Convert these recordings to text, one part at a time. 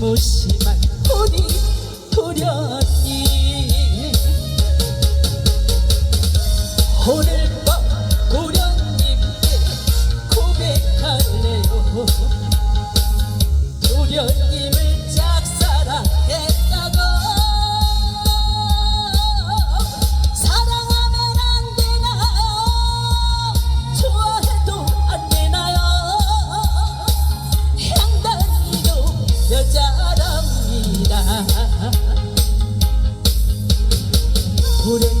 무심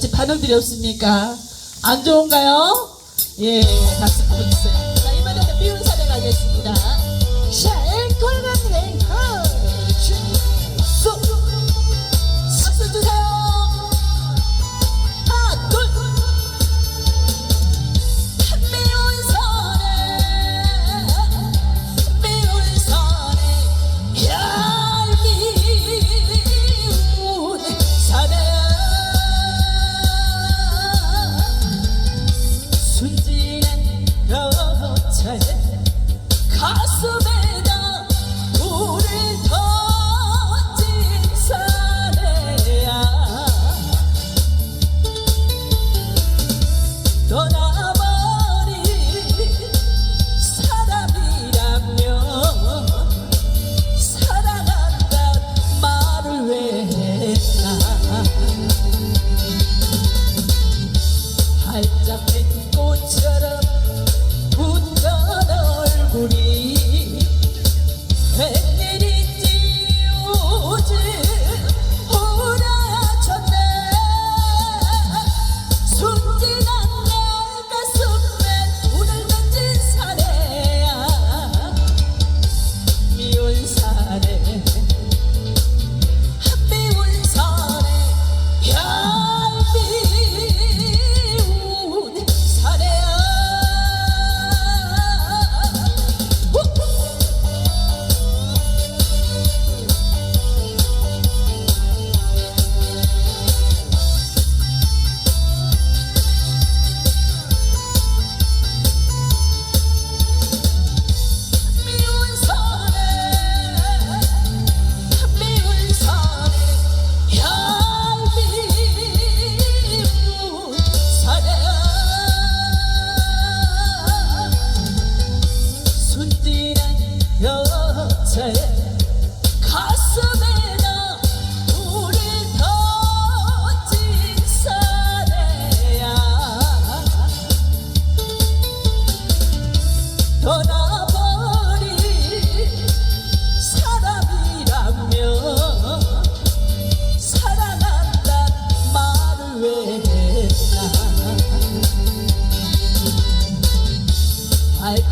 어째 반응들이 없습니까? 안 좋은가요? 예, 박수 한번 주세요. 자, 이번에는 미운 사례 가겠습니다.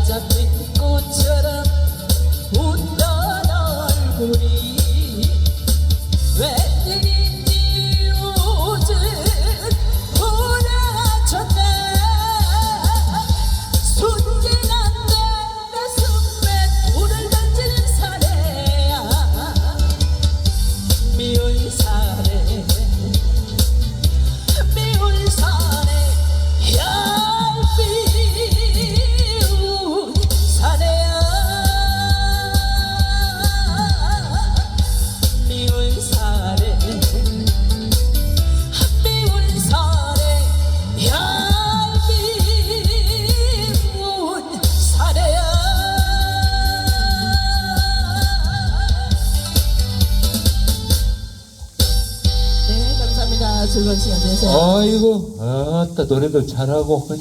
Wasser trinken, gut zu 아이고 아따 노래도 잘하고. 그냥